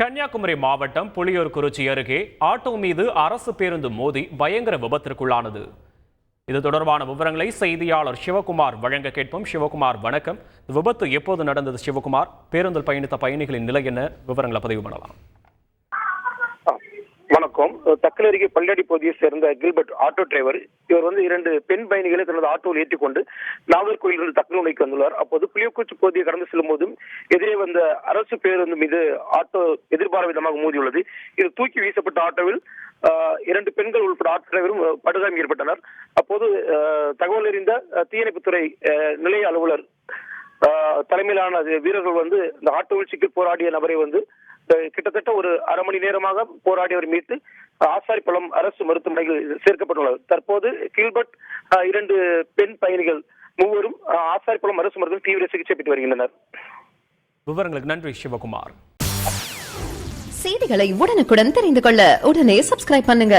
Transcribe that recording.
கன்னியாகுமரி மாவட்டம் புளியூர்குறிச்சி அருகே ஆட்டோ மீது அரசு பேருந்து மோதி பயங்கர விபத்திற்குள்ளானது. இது தொடர்பான விவரங்களை செய்தியாளர் சிவகுமார் வழங்க கேட்போம். சிவகுமார் வணக்கம். விபத்து எப்போது நடந்தது? சிவகுமார் பேருந்தில் பயணித்த பயணிகளின் நிலை என்ன? விவரங்களை பதிவு பண்ணலாம். வணக்கம் தக்கல் அருகே பள்ளடி பகுதியை சேர்ந்த கில்பர்ட் ஆட்டோ டிரைவர். இவர் வந்து இரண்டு பெண் பயணிகளை தனது ஆட்டோவில் ஏற்றிக்கொண்டு நாகர்கோயிலிருந்து தக்கல் நோக்கி வந்துள்ளார். அப்போது புளியக்குச்சி பகுதியை கடந்து செல்லும் போதும் எதிரே வந்த அரசு பேருந்து மீது ஆட்டோ எதிர்பார விதமாக மோதியுள்ளது. இது தூக்கி வீசப்பட்ட ஆட்டோவில் ஆஹ், இரண்டு பெண்கள் உள்பட ஆட்டோ டிரைவரும் படுகாயம் ஏற்பட்டனர். அப்போது தகவல் அறிந்த தீயணைப்புத்துறை நிலைய அலுவலர் ஆஹ், தலைமையிலான வீரர்கள் வந்து இந்த ஆட்டோவில் சிக்கி போராடிய நபரை வந்து கிட்டத்தட்ட ஒரு அரை மணி நேரமாக போராடியவர் மீட்டு அஹ், ஆசாரிப்பள்ளம் அரசு மருத்துவமனையில் சேர்க்கப்பட்டுள்ளது. தற்போது கில்பர்ட் அஹ், இரண்டு பெண் பயணிகள் மூவரும் அஹ், ஆசாரிப்பள்ளம் அரசு மருத்துவமனையில் தீவிர சிகிச்சை பெற்று வருகின்றனர். விவரங்களுக்கு நன்றி சிவகுமார். செய்திகளை உடனுக்குடன் தெரிந்து கொள்ள உடனே சப்ஸ்கிரைப் பண்ணுங்க.